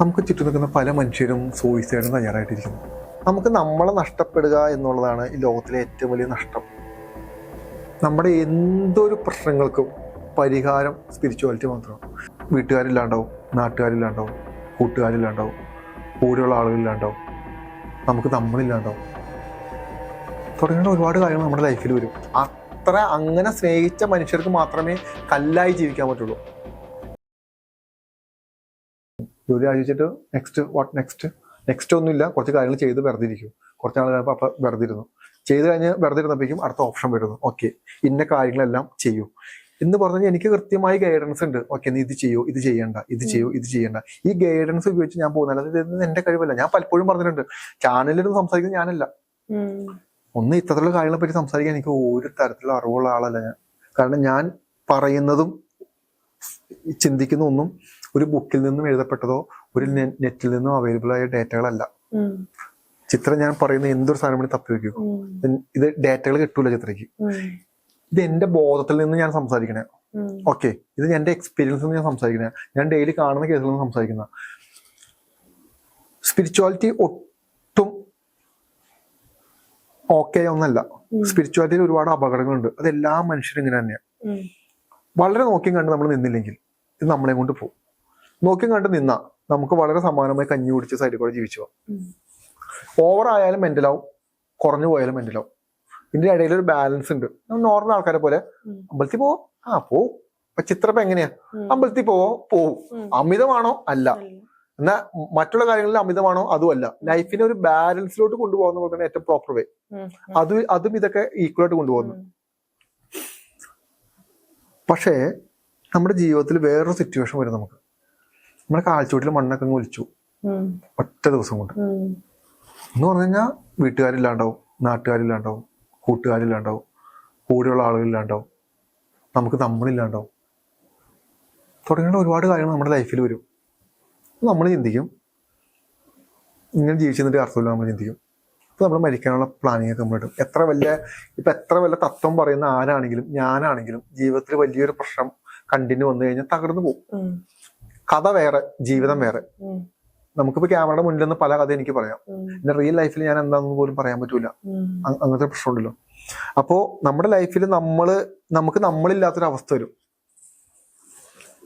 നമുക്ക് ചുറ്റും നിൽക്കുന്ന പല മനുഷ്യരും സൂയിസൈഡിന് തയ്യാറായിട്ടിരിക്കുന്നു. നമുക്ക് നമ്മളെ നഷ്ടപ്പെടുക എന്നുള്ളതാണ് ഈ ലോകത്തിലെ ഏറ്റവും വലിയ നഷ്ടം. നമ്മുടെ എന്തൊരു പ്രശ്നങ്ങൾക്കും പരിഹാരം സ്പിരിച്വാലിറ്റി മാത്രമാണ്. വീട്ടുകാരില്ലാണ്ടാവും നാട്ടുകാരില്ലാണ്ടാവും കൂട്ടുകാരില്ലാണ്ടാവും കൂടെയുള്ള ആളുകളില്ലാണ്ടാവും നമുക്ക് നമ്മളില്ലാണ്ടാവും. തുടങ്ങിയുള്ള ഒരുപാട് കാര്യങ്ങൾ നമ്മുടെ ലൈഫിൽ വരും. അത്ര അങ്ങനെ സ്നേഹിച്ച മനുഷ്യർക്ക് മാത്രമേ കല്ലായി ജീവിക്കാൻ പറ്റുള്ളൂ. ജോലി ആലോചിച്ചിട്ട് നെക്സ്റ്റ് വാട്ട് നെക്സ്റ്റ് നെക്സ്റ്റ് ഒന്നുമില്ല. കുറച്ച് കാര്യങ്ങൾ ചെയ്ത് വെറുതെ ഇരിക്കും കുറച്ച് നാൾ കഴിഞ്ഞപ്പോൾ അപ്പം വെറുതെ ഇരുന്നു ചെയ്ത് കഴിഞ്ഞ് വെറുതെ ഇരുന്നപ്പോഴേക്കും അടുത്ത ഓപ്ഷൻ വരുന്നു. ഓക്കെ ഇന്ന കാര്യങ്ങളെല്ലാം ചെയ്യൂ. എന്ന് പറഞ്ഞാൽ എനിക്ക് കൃത്യമായി ഗൈഡൻസ് ഉണ്ട്. ഓക്കെ നീ ഇത് ചെയ്യൂ ഇത് ചെയ്യണ്ട ഇത് ചെയ്യൂ ഇത് ചെയ്യണ്ട. ഈ ഗൈഡൻസ് ഉപയോഗിച്ച് ഞാൻ പോകുന്നില്ല അത് ഇതൊന്നും എന്റെ കഴിവല്ല. ഞാൻ പലപ്പോഴും പറഞ്ഞിട്ടുണ്ട്. ചാനലിൽ സംസാരിക്കുന്നത് ഞാനല്ല. ഒന്ന് ഇത്തരത്തിലുള്ള കാര്യങ്ങളെ പറ്റി സംസാരിക്കാൻ എനിക്ക് ഒരു തരത്തിലുള്ള അറിവുള്ള ആളല്ല ഞാൻ. കാരണം ഞാൻ പറയുന്നതും ചിന്തിക്കുന്ന ഒന്നും ഒരു ബുക്കിൽ നിന്നും എഴുതപ്പെട്ടതോ ഒരു നെറ്റിൽ നിന്നും അവൈലബിൾ ആയ ഡേറ്റകളല്ല. ചിത്രം ഞാൻ പറയുന്ന എന്തൊരു സാധനം വേണ്ടി തപ്പി വെക്കും ഇത് ഡേറ്റകൾ കിട്ടൂല ചിത്രയ്ക്ക്. ഇത് എന്റെ ബോധത്തിൽ നിന്ന് ഞാൻ സംസാരിക്കണേ. ഓക്കെ ഇത് എന്റെ എക്സ്പീരിയൻസ് നിന്ന് ഞാൻ സംസാരിക്കണേ. ഞാൻ ഡെയിലി കാണുന്ന കേസുകളിൽ നിന്ന് സംസാരിക്കുന്ന. സ്പിരിച്വാലിറ്റി ഒട്ടും ഓക്കെ ഒന്നല്ല. സ്പിരിച്വാലിറ്റിയിൽ ഒരുപാട് അപകടങ്ങളുണ്ട്. അത് എല്ലാ മനുഷ്യരും ഇങ്ങനെ തന്നെയാണ് വളരെ നോക്കിയും കണ്ട് നമ്മൾ നിന്നില്ലെങ്കിൽ ഇത് നമ്മളെ കൊണ്ട് പോകും നോക്കിയും കണ്ട് നിന്ന നമുക്ക് വളരെ സമാനമായി കഞ്ഞി കുടിച്ച് സൈഡിൽ കൂടെ ജീവിച്ചു പോകും ഓവർ ആയാലും മെന്റലാവും കുറഞ്ഞു പോയാലും മെന്റലാവും ഇതിന്റെ ഇടയിൽ ഒരു ബാലൻസ് ഉണ്ട്. നോർമൽ ആൾക്കാരെ പോലെ. അമ്പലത്തിൽ പോവോ? ആ പോവും. ഇപ്പൊ ചിത്രപ്പ എങ്ങനെയാ? അമ്പലത്തിൽ പോവോ? പോവും. അമിതമാണോ? അല്ല. എന്നാ മറ്റുള്ള കാര്യങ്ങളിൽ അമിതമാണോ? അതും അല്ല. ലൈഫിനെ ഒരു ബാലൻസിലോട്ട് കൊണ്ടുപോകുന്ന പോലെ തന്നെ ഏറ്റവും പ്രോപ്പർ വേ അത് അതും ഇതൊക്കെ ഈക്വൽ ആയിട്ട് കൊണ്ടുപോകുന്നു. പക്ഷേ നമ്മുടെ ജീവിതത്തിൽ വേറൊരു സിറ്റുവേഷൻ വരും നമുക്ക്. നമ്മുടെ കാൽച്ചുവട്ടിൽ മണ്ണൊക്കെ അങ്ങ് ഒലിച്ചു. ഒറ്റ ദിവസം കൊണ്ട്. എന്ന് പറഞ്ഞു കഴിഞ്ഞാൽ വീട്ടുകാരില്ലാണ്ടാവും നാട്ടുകാരില്ലാണ്ടാവും കൂട്ടുകാരില്ലാണ്ടാവും കൂടെയുള്ള ആളുകളില്ലാണ്ടാവും നമുക്ക് നമ്മളില്ലാണ്ടാവും. തുടങ്ങിയ ഒരുപാട് കാര്യങ്ങൾ നമ്മുടെ ലൈഫിൽ വരും. നമ്മൾ ചിന്തിക്കും. ഇങ്ങനെ ജീവിച്ചതിന്റെ അർത്ഥമില്ല നമ്മൾ ചിന്തിക്കും. അപ്പൊ നമ്മൾ മരിക്കാനുള്ള പ്ലാനിങ് ഒക്കെ നമ്മളിടും. എത്ര വലിയ ഇപ്പം എത്ര വലിയ തത്വം പറയുന്ന ആരാണെങ്കിലും ഞാനാണെങ്കിലും ജീവിതത്തിൽ വലിയൊരു പ്രശ്നം കണ്ടിന്യൂ വന്നു കഴിഞ്ഞാൽ തകർന്നു പോകും. കഥ വേറെ ജീവിതം വേറെ. നമുക്കിപ്പോ ക്യാമറയുടെ മുന്നിൽ നിന്ന് പല കഥ എനിക്ക് പറയാം. എന്റെ റിയൽ ലൈഫിൽ ഞാൻ എന്താണെന്ന് പോലും പറയാൻ പറ്റൂല. അങ്ങനത്തെ പ്രശ്നമുണ്ടല്ലോ. അപ്പോ നമ്മുടെ ലൈഫിൽ നമ്മൾ നമുക്ക് നമ്മളില്ലാത്തൊരു അവസ്ഥ വരും.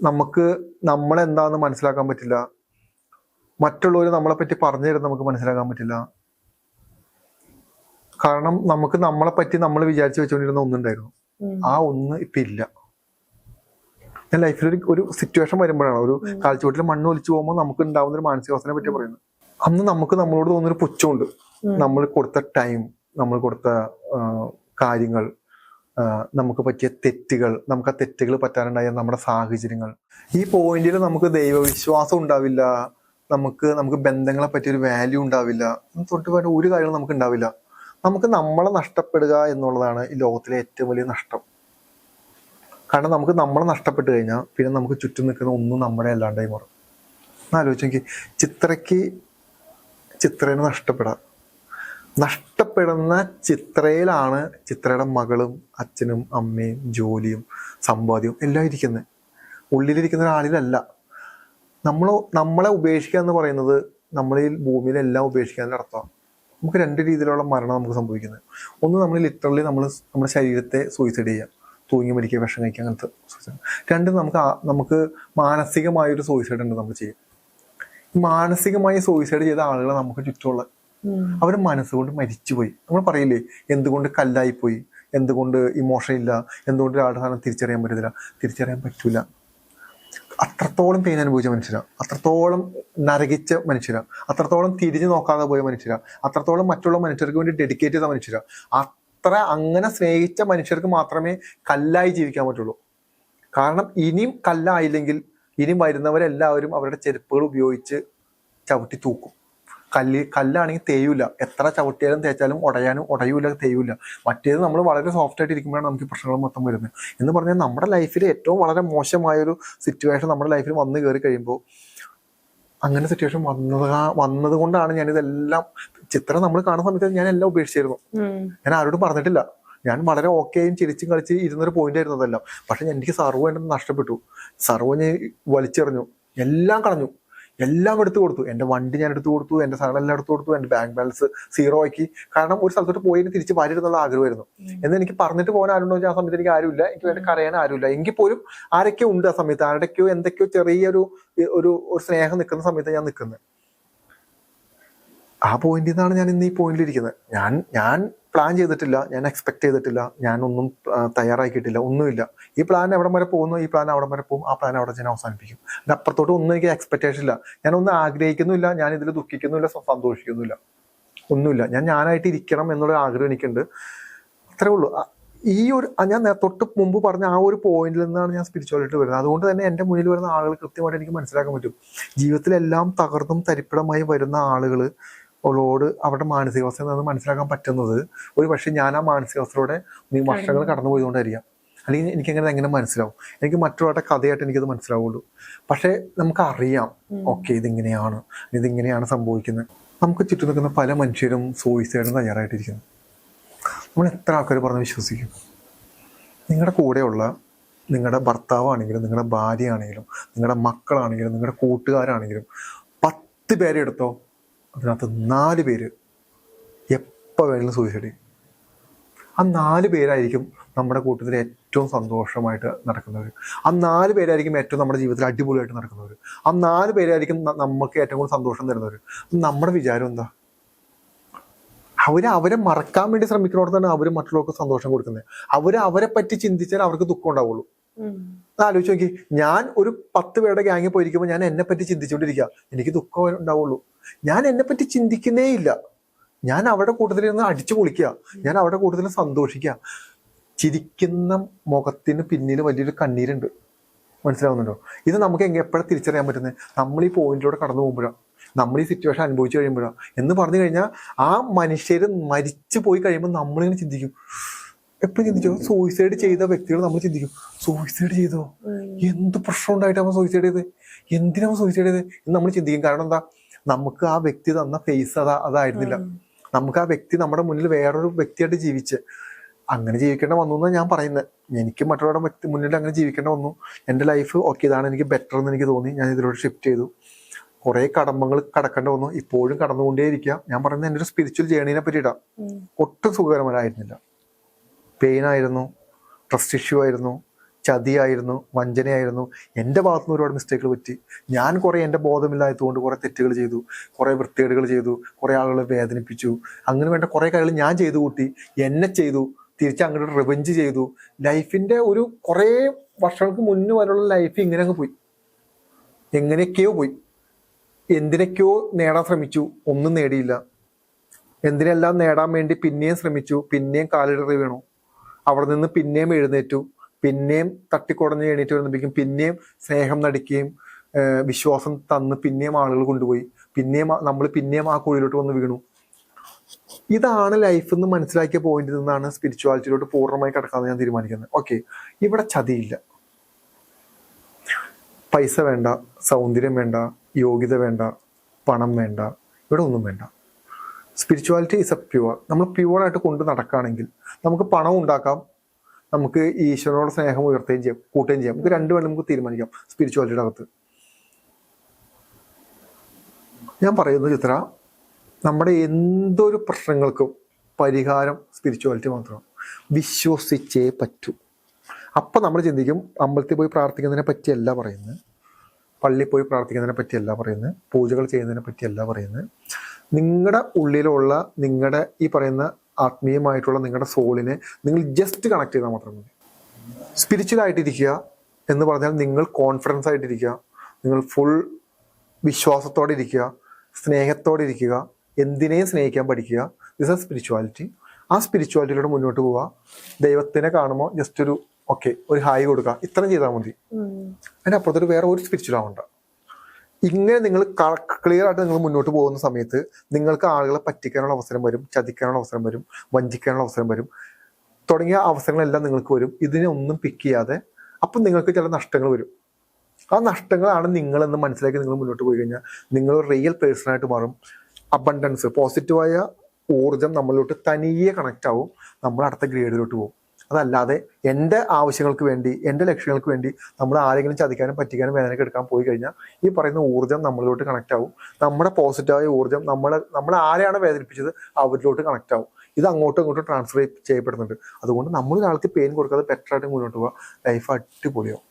നമുക്ക് നമ്മളെന്താന്ന് മനസ്സിലാക്കാൻ പറ്റില്ല. മറ്റുള്ളവർ നമ്മളെ പറ്റി പറഞ്ഞു തരുന്ന നമുക്ക് മനസ്സിലാക്കാൻ പറ്റില്ല. കാരണം നമുക്ക് നമ്മളെ പറ്റി നമ്മൾ വിചാരിച്ചു വെച്ചുകൊണ്ടിരുന്ന ഒന്നുണ്ടായിരുന്നു. ആ ഒന്ന് ഇപ്പൊ ഇല്ല ഞാൻ ലൈഫിൽ ഒരു ഒരു സിറ്റുവേഷൻ വരുമ്പോഴാണ്. ഒരു കാൽച്ചുവട്ടിൽ മണ്ണ് ഒലിച്ചു പോകുമ്പോൾ നമുക്ക് ഉണ്ടാവുന്ന ഒരു മാനസികാവസ്ഥനെ പറ്റി പറയുന്നത്. അന്ന് നമുക്ക് നമ്മളോട് തോന്നുന്നൊരു പുച്ഛമുണ്ട്. നമ്മൾ കൊടുത്ത ടൈം നമ്മൾ കൊടുത്ത കാര്യങ്ങൾ നമുക്ക് പറ്റിയ തെറ്റുകൾ നമുക്ക് ആ തെറ്റുകൾ പറ്റാനുണ്ടായ നമ്മുടെ സാഹചര്യങ്ങൾ. ഈ പോയിന്റിൽ നമുക്ക് ദൈവവിശ്വാസം ഉണ്ടാവില്ല. നമുക്ക് നമുക്ക് ബന്ധങ്ങളെ പറ്റി ഒരു വാല്യൂ ഉണ്ടാവില്ല. തൊട്ട് വേണ്ട ഒരു കാര്യങ്ങളും നമുക്ക് ഉണ്ടാവില്ല നമുക്ക് നമ്മളെ നഷ്ടപ്പെടുക എന്നുള്ളതാണ് ഈ ലോകത്തിലെ ഏറ്റവും വലിയ നഷ്ടം. കാരണം നമുക്ക് നമ്മളെ നഷ്ടപ്പെട്ട് കഴിഞ്ഞാൽ പിന്നെ നമുക്ക് ചുറ്റും നിൽക്കുന്ന ഒന്നും നമ്മുടെ അല്ലാണ്ടായി മാറും. നോക്കി. ചിത്രയ്ക്ക് ചിത്രേനെ നഷ്ടപ്പെടാം നഷ്ടപ്പെടുന്ന ചിത്രയിലാണ് ചിത്രയുടെ മകളും അച്ഛനും അമ്മയും ജോലിയും സമ്പാദ്യവും എല്ലാം ഇരിക്കുന്നത്. ഉള്ളിലിരിക്കുന്ന ഒരാളിലല്ല. നമ്മൾ നമ്മളെ ഉപേക്ഷിക്കുക എന്ന് പറയുന്നത് നമ്മൾ ഈ ഭൂമിയിലെല്ലാം ഉപേക്ഷിക്കാൻ അർത്ഥമാണ് നമുക്ക് രണ്ട് രീതിയിലുള്ള മരണം നമുക്ക് സംഭവിക്കുന്നത്. ഒന്ന് നമ്മൾ ലിറ്ററലി നമ്മൾ നമ്മുടെ ശരീരത്തെ സൂയിസൈഡ് ചെയ്യാം. തൂങ്ങി മരിക്കുക വിഷം കഴിക്കുക അങ്ങനത്തെ സൂയിസൈഡ് രണ്ട് നമുക്ക് നമുക്ക് മാനസികമായൊരു സൂയിസൈഡ് ഉണ്ട് നമ്മൾ ചെയ്യും. മാനസികമായി സൂയിസൈഡ് ചെയ്ത ആളുകളെ നമുക്ക് ചുറ്റുമുള്ള അവർ മനസ്സുകൊണ്ട് മരിച്ചുപോയി. നമ്മൾ പറയില്ലേ എന്തുകൊണ്ട് കല്ലായിപ്പോയി? എന്തുകൊണ്ട് ഇമോഷൻ ഇല്ല? എന്തുകൊണ്ട് ഒരാളുടെ സാധനം തിരിച്ചറിയാൻ പറ്റത്തില്ല? തിരിച്ചറിയാൻ പറ്റൂല. അത്രത്തോളം പെയിൻ അനുഭവിച്ച മനുഷ്യരാണ് അത്രത്തോളം നരകിച്ച മനുഷ്യരാണ് അത്രത്തോളം തിരിഞ്ഞു നോക്കാതെ പോയ മനുഷ്യരാണ് അത്രത്തോളം മറ്റുള്ള മനുഷ്യർക്ക് വേണ്ടി ഡെഡിക്കേറ്റ് ചെയ്ത മനുഷ്യരാണ് അത്ര അങ്ങനെ സ്നേഹിച്ച മനുഷ്യർക്ക് മാത്രമേ കല്ലായി ജീവിക്കാൻ പറ്റുള്ളൂ. കാരണം ഇനിയും കല്ലായില്ലെങ്കിൽ ഇനിയും വരുന്നവരെല്ലാവരും അവരുടെ ചെരുപ്പുകൾ ഉപയോഗിച്ച് ചവിട്ടി തൂക്കും. കല്ല് കല്ലാണെങ്കിൽ തേയൂല. എത്ര ചവിട്ടിയാലും തേച്ചാലും ഉടയാനും ഉടയൂല തേയൂല. മറ്റേത് നമ്മൾ വളരെ സോഫ്റ്റ് ആയിട്ട് ഇരിക്കുമ്പോഴാണ് നമുക്ക് പ്രശ്നങ്ങൾ മൊത്തം വരുന്നത്. എന്ന് പറഞ്ഞാൽ നമ്മുടെ ലൈഫിൽ ഏറ്റവും വളരെ മോശമായൊരു സിറ്റുവേഷൻ നമ്മുടെ ലൈഫിൽ വന്നു കയറി കഴിയുമ്പോൾ അങ്ങനെ സിറ്റുവേഷൻ വന്നത് വന്നത് കൊണ്ടാണ് ഞാനിതെല്ലാം ചിത്രം നമ്മൾ കാണുന്ന സമയത്ത് ഞാൻ എല്ലാം ഉപേക്ഷിച്ചിരുന്നു. ഞാൻ ആരോടും പറഞ്ഞിട്ടില്ല. ഞാൻ വളരെ ഓക്കെയും ചിരിച്ചും കളിച്ച് ഇരുന്നൊരു പോയിന്റ് ആയിരുന്നു അതെല്ലാം. പക്ഷെ എനിക്ക് സർവ് എന്റെ നഷ്ടപ്പെട്ടു. സർവ് ഞാൻ വലിച്ചെറിഞ്ഞു. എല്ലാം കളഞ്ഞു. എല്ലാം എടുത്തു കൊടുത്തു. എന്റെ വണ്ടി ഞാൻ എടുത്തു കൊടുത്തു എന്റെ സാധനം എല്ലാം എടുത്തു കൊടുത്തു എന്റെ ബാങ്ക് ബാലൻസ് സീറോ ആക്കി. കാരണം ഒരു സ്ഥലത്തോട്ട് പോയി തിരിച്ച് വരരുന്നുള്ള ആഗ്രഹമായിരുന്നു. എന്ന് എനിക്ക് പറഞ്ഞിട്ട് പോകാൻ ആരുണ്ടോ ആ സമയത്ത് എനിക്ക് ആരുമില്ല. എനിക്ക് വേണ്ടി കരയാൻ ആരുമില്ല. എങ്കിൽ പോലും ആരൊക്കെ ഉണ്ട് ആ സമയത്ത്. ആരുടെയൊക്കെയോ എന്തൊക്കെയോ ചെറിയൊരു ഒരു ഒരു സ്നേഹം നിൽക്കുന്ന സമയത്ത് ഞാൻ നിൽക്കുന്നത്. ആ പോയിന്റിൽ നിന്നാണ് ഞാൻ ഇന്ന് ഈ പോയിന്റിൽ ഇരിക്കുന്നത്. ഞാൻ ഞാൻ പ്ലാൻ ചെയ്തിട്ടില്ല ഞാൻ എക്സ്പെക്ട് ചെയ്തിട്ടില്ല ഞാനൊന്നും തയ്യാറാക്കിയിട്ടില്ല ഒന്നുമില്ല. ഈ പ്ലാൻ എവിടം വരെ പോകുന്നു? ഈ പ്ലാൻ അവിടം വരെ പോകും. ആ പ്ലാൻ അവിടെ ഞാൻ അവസാനിപ്പിക്കും. അതിന്റെ അപ്പുറത്തോട്ട് ഒന്നും എനിക്ക് എക്സ്പെക്ടേഷൻ ഇല്ല. ഞാനൊന്നും ആഗ്രഹിക്കുന്നില്ല ഞാൻ ഇതിൽ ദുഃഖിക്കുന്നില്ല സന്തോഷിക്കുന്നില്ല ഒന്നുമില്ല. ഞാൻ ഞാനായിട്ട് ഇരിക്കണം എന്നുള്ള ആഗ്രഹം എനിക്കുണ്ട്. അത്രേ ഉള്ളൂ. ഈ ഒരു ഞാൻ തൊട്ട് മുമ്പ് പറഞ്ഞ ആ ഒരു പോയിന്റിൽ നിന്നാണ് ഞാൻ സ്പിരിച്വാലിറ്റി വരുന്നത്. അതുകൊണ്ട് തന്നെ എന്റെ മുന്നിൽ വരുന്ന ആളുകൾ കൃത്യമായിട്ട് എനിക്ക് മനസ്സിലാക്കാൻ പറ്റും. ജീവിതത്തിലെല്ലാം തകർന്നും തരിപ്പിടമായി വരുന്ന ആളുകൾ അവളോട് അവരുടെ മാനസികാവസ്ഥ എന്നത് മനസ്സിലാക്കാൻ പറ്റുന്നത്. ഒരു പക്ഷേ ഞാൻ ആ മാനസികാവസ്ഥയിലൂടെ നീ വർഷങ്ങൾ കടന്നു പോയതുകൊണ്ടായിരിക്കാം അല്ലെങ്കിൽ എനിക്കങ്ങനെ എങ്ങനെ മനസ്സിലാവും. എനിക്ക് മറ്റൊരാളുടെ കഥയായിട്ട് എനിക്കത് മനസ്സിലാവുള്ളൂ. പക്ഷേ നമുക്കറിയാം. ഓക്കെ ഇതിങ്ങനെയാണ്. ഇതിങ്ങനെയാണ് സംഭവിക്കുന്നത്. നമുക്ക് ചുറ്റും നിൽക്കുന്ന പല മനുഷ്യരും സൂയിസൈഡിന് തയ്യാറായിട്ടിരിക്കുന്നു. നമ്മൾ എത്ര ആൾക്കാർ പറഞ്ഞ് വിശ്വസിക്കും? നിങ്ങളുടെ കൂടെയുള്ള നിങ്ങളുടെ ഭർത്താവാണെങ്കിലും നിങ്ങളുടെ ഭാര്യയാണെങ്കിലും നിങ്ങളുടെ മക്കളാണെങ്കിലും നിങ്ങളുടെ കൂട്ടുകാരാണെങ്കിലും പത്ത് പേരെ എടുത്തോ? അതിനകത്ത് നാല് പേര് എപ്പോൾ വേണമെങ്കിലും സൂയിസൈഡ് ചെയ്യും. ആ നാല് പേരായിരിക്കും നമ്മുടെ കൂട്ടത്തിൽ ഏറ്റവും സന്തോഷമായിട്ട് നടക്കുന്നവർ ആ നാല് പേരായിരിക്കും ഏറ്റവും നമ്മുടെ ജീവിതത്തിൽ അടിപൊളിയായിട്ട് നടക്കുന്നവർ ആ നാല് പേരായിരിക്കും നമുക്ക് ഏറ്റവും കൂടുതൽ സന്തോഷം തരുന്നവർ നമ്മുടെ വിചാരം എന്താ? അവർ അവരെ മറക്കാൻ വേണ്ടി ശ്രമിക്കുന്നിടത്താണ് അവർ മറ്റുള്ളവർക്ക് സന്തോഷം കൊടുക്കുന്നത് അവർ അവരെ പറ്റി ചിന്തിച്ചാൽ അവർക്ക് ദുഃഖം ഉണ്ടാവുള്ളൂ. ആലോചിച്ച് നോക്കി. ഞാൻ ഒരു പത്ത് പേരുടെ ഗ്യാങ്ങിൽ പോയിരിക്കുമ്പോൾ ഞാൻ എന്നെ പറ്റി ചിന്തിച്ചുകൊണ്ടിരിക്കുക എനിക്ക് ദുഃഖം ഉണ്ടാവുള്ളൂ. ഞാൻ എന്നെ പറ്റി ചിന്തിക്കുന്നേ ഇല്ല. ഞാൻ അവരുടെ കൂട്ടത്തിൽ നിന്ന് അടിച്ചു പൊളിക്കുക ഞാൻ അവരുടെ കൂട്ടത്തിൽ സന്തോഷിക്കുക ചിരിക്കുന്ന മുഖത്തിന് പിന്നിൽ വലിയൊരു കണ്ണീരുണ്ട്. മനസ്സിലാവുന്നുണ്ടോ? ഇത് നമുക്ക് എങ്ങനെ എപ്പോഴാണ് തിരിച്ചറിയാൻ പറ്റുന്നത് നമ്മൾ ഈ പോയിന്റിലൂടെ കടന്നു പോകുമ്പോഴാണ് നമ്മൾ ഈ സിറ്റുവേഷൻ അനുഭവിച്ചു കഴിയുമ്പോഴാണ് എന്ന് പറഞ്ഞു കഴിഞ്ഞാൽ ആ മനുഷ്യർ മരിച്ചു പോയി കഴിയുമ്പോൾ നമ്മളിങ്ങനെ ചിന്തിക്കും. എപ്പോഴും ചിന്തിച്ചോ സൂയിസൈഡ് ചെയ്ത വ്യക്തികൾ നമ്മൾ ചിന്തിക്കും സൂയിസൈഡ് ചെയ്തോ? എന്ത് പ്രശ്നം ഉണ്ടായിട്ട് അവൻ സൂയിസൈഡ് ചെയ്ത്? എന്തിനാ സൂയിസൈഡ് ചെയ്ത്? എന്ന് നമ്മൾ ചിന്തിക്കും. കാരണം എന്താ? നമുക്ക് ആ വ്യക്തി തന്ന ഫേസ് അതാ അതായിരുന്നില്ല. നമുക്ക് ആ വ്യക്തി നമ്മുടെ മുന്നിൽ വേറൊരു വ്യക്തിയായിട്ട് ജീവിച്ച് അങ്ങനെ ജീവിക്കേണ്ട വന്നു എന്നാണ് ഞാൻ പറയുന്നത് എനിക്ക് മറ്റുള്ളവരുടെ വ്യക്തി മുന്നിൽ അങ്ങനെ ജീവിക്കേണ്ട വന്നു. എന്റെ ലൈഫ് ഓക്കെ ഇതാണ് എനിക്ക് ബെറ്റർ എന്ന് എനിക്ക് തോന്നി. ഞാൻ ഇതിലൂടെ ഷിഫ്റ്റ് ചെയ്തു. കുറേ കടമ്പങ്ങൾ കടക്കേണ്ട വന്നു. ഇപ്പോഴും കടന്നുകൊണ്ടേയിരിക്കുക. ഞാൻ പറയുന്നത് എന്റെ ഒരു സ്പിരിച്വൽ ജേണീനെ പറ്റിയിട്ടാണ് ഒട്ടും സുഖകരമായിരുന്നില്ല പെയിൻ ആയിരുന്നു ട്രസ്റ്റ് ഇഷ്യൂ ആയിരുന്നു ചതിയായിരുന്നു വഞ്ചനയായിരുന്നു. എന്റെ ഭാഗത്തു നിന്ന് ഒരുപാട് മിസ്റ്റേക്കുകൾ പറ്റി. ഞാൻ കുറേ എന്റെ ബോധമില്ലാത്തതുകൊണ്ട് കുറേ തെറ്റുകൾ ചെയ്തു കുറേ വൃത്തികേടുകൾ ചെയ്തു കുറേ ആളുകളെ വേദനിപ്പിച്ചു. അങ്ങനെ വേണ്ട കുറേ കാര്യങ്ങൾ ഞാൻ ചെയ്തു കൂട്ടി എന്നെ ചെയ്തു തിരിച്ച് അങ്ങോട്ട് റിവഞ്ച് ചെയ്തു. ലൈഫിന്റെ ഒരു കുറേ വർഷങ്ങൾക്ക് മുന്നേ വരെയുള്ള ലൈഫ് ഇങ്ങനെ അങ്ങ് പോയി. എങ്ങനെയൊക്കെയോ പോയി. എന്തിനൊക്കെയോ നേടാൻ ശ്രമിച്ചു ഒന്നും നേടിയില്ല. എന്തിനെല്ലാം നേടാൻ വേണ്ടി പിന്നെയും ശ്രമിച്ചു പിന്നെയും കാലിടറി വീണു. അവിടെ നിന്ന് പിന്നെയും എഴുന്നേറ്റു. പിന്നെയും തട്ടിക്കുടഞ്ഞ് എണീറ്റ് വരുമ്പോഴേക്കും പിന്നെയും സ്നേഹം നടിക്കുകയും വിശ്വാസം തന്ന് പിന്നെയും ആളുകൾ കൊണ്ടുപോയി. പിന്നെയും നമ്മൾ പിന്നെയും ആ കുഴിയിലോട്ട് വന്ന് വീണു. ഇതാണ് ലൈഫ് എന്ന് മനസ്സിലാക്കിയ പോയിന്റിൽ നിന്നാണ് സ്പിരിച്വാലിറ്റിയിലോട്ട് പൂർണമായി കിടക്കാമെന്ന് ഞാൻ തീരുമാനിക്കുന്നത്. ഓക്കെ ഇവിടെ ചതിയില്ല. പൈസ വേണ്ട സൗന്ദര്യം വേണ്ട യോഗ്യത വേണ്ട പണം വേണ്ട ഇവിടെ ഒന്നും വേണ്ട. സ്പിരിച്വാലിറ്റി ഇസ് എ പ്യുവർ നമ്മൾ പ്യുവറായിട്ട് കൊണ്ട് നടക്കുകയാണെങ്കിൽ നമുക്ക് പണം ഉണ്ടാക്കാം. നമുക്ക് ഈശ്വരനോട് സ്നേഹം ഉയർത്തുകയും ചെയ്യാം കൂട്ടുകയും ചെയ്യാം. നമുക്ക് രണ്ടു വേണം നമുക്ക് തീരുമാനിക്കാം സ്പിരിച്വാലിറ്റിയുടെ അകത്ത്. ഞാൻ പറയുന്നു ചിത്ര നമ്മുടെ എന്തൊരു പ്രശ്നങ്ങൾക്കും പരിഹാരം സ്പിരിച്വാലിറ്റി മാത്രമാണ്. വിശ്വസിച്ചേ പറ്റൂ. അപ്പം നമ്മൾ ചിന്തിക്കും അമ്പലത്തിൽ പോയി പ്രാർത്ഥിക്കുന്നതിനെ പറ്റിയല്ല പറയുന്നത്. പള്ളിയിൽ പോയി പ്രാർത്ഥിക്കുന്നതിനെ പറ്റിയല്ല പറയുന്നത് പൂജകൾ ചെയ്യുന്നതിനെ പറ്റിയല്ല പറയുന്നത് നിങ്ങളുടെ ഉള്ളിലുള്ള നിങ്ങളുടെ ഈ പറയുന്ന ആത്മീയമായിട്ടുള്ള നിങ്ങളുടെ സോളിനെ നിങ്ങൾ ജസ്റ്റ് കണക്ട് ചെയ്താൽ മാത്രം മതി. സ്പിരിച്വൽ ആയിട്ടിരിക്കുക എന്ന് പറഞ്ഞാൽ നിങ്ങൾ കോൺഫിഡൻസ് ആയിട്ടിരിക്കുക നിങ്ങൾ ഫുൾ വിശ്വാസത്തോടെ ഇരിക്കുക സ്നേഹത്തോടെ ഇരിക്കുക എന്തിനേയും സ്നേഹിക്കാൻ പഠിക്കുക. ദിസ് ആ സ്പിരിച്വാലിറ്റി ആ സ്പിരിച്വാലിറ്റിയിലൂടെ മുന്നോട്ട് പോവുക. ദൈവത്തിനെ കാണുമ്പോൾ ജസ്റ്റ് ഒരു ഓക്കെ ഒരു ഹായ് കൊടുക്കുക ഇത്രയും ചെയ്താൽ മതി. അതിനപ്പുറത്തൊരു അപ്പുറത്തൊരു വേറെ ഒരു സ്പിരിച്വൽ ആവണ്ട. ഇങ്ങനെ നിങ്ങൾ ക്ലിയർ ആയിട്ട് നിങ്ങൾ മുന്നോട്ട് പോകുന്ന സമയത്ത് നിങ്ങൾക്ക് ആളുകളെ പറ്റിക്കാനുള്ള അവസരം വരും ചതിക്കാനുള്ള അവസരം വരും വഞ്ചിക്കാനുള്ള അവസരം വരും. തുടങ്ങിയ അവസരങ്ങളെല്ലാം നിങ്ങൾക്ക് വരും. ഇതിനെ ഒന്നും പിക്ക് ചെയ്യാതെ അപ്പം നിങ്ങൾക്ക് ചില നഷ്ടങ്ങൾ വരും. ആ നഷ്ടങ്ങളാണ് നിങ്ങളെന്ന് മനസ്സിലാക്കി നിങ്ങൾ മുന്നോട്ട് പോയി കഴിഞ്ഞാൽ നിങ്ങൾ റിയൽ പേഴ്സണായിട്ട് മാറും. അബണ്ടൻസ് പോസിറ്റീവായ ഊർജം നമ്മളിലോട്ട് തനിയെ കണക്റ്റ് ആവും. നമ്മൾ അടുത്ത ഗ്രേഡിലോട്ട് പോകും. അതല്ലാതെ എന്റെ ആവശ്യങ്ങൾക്ക് വേണ്ടി എന്റെ ലക്ഷ്യങ്ങൾക്ക് വേണ്ടി നമ്മൾ ആരെങ്കിലും ചതിക്കാനും പറ്റിക്കാനും വേദനയ്ക്ക് എടുക്കാൻ പോയി കഴിഞ്ഞാൽ ഈ പറയുന്ന ഊർജം നമ്മളിലോട്ട് കണക്ട് ആവും. നമ്മുടെ പോസിറ്റീവായ ഊർജം നമ്മളെ നമ്മളെ ആരെയാണ് വേദനിപ്പിച്ചത് അവരിലോട്ട് കണക്ട് ആവും. ഇത് അങ്ങോട്ടും ഇങ്ങോട്ടും ട്രാൻസ്ഫർ ചെയ്യപ്പെടുന്നുണ്ട്. അതുകൊണ്ട് നമ്മൾ ഒരാൾക്ക് പെയിൻ കൊടുക്കാതെ ബെറ്ററായിട്ട് മുന്നോട്ട് പോവുക ലൈഫ് അടിപൊളിയാവും.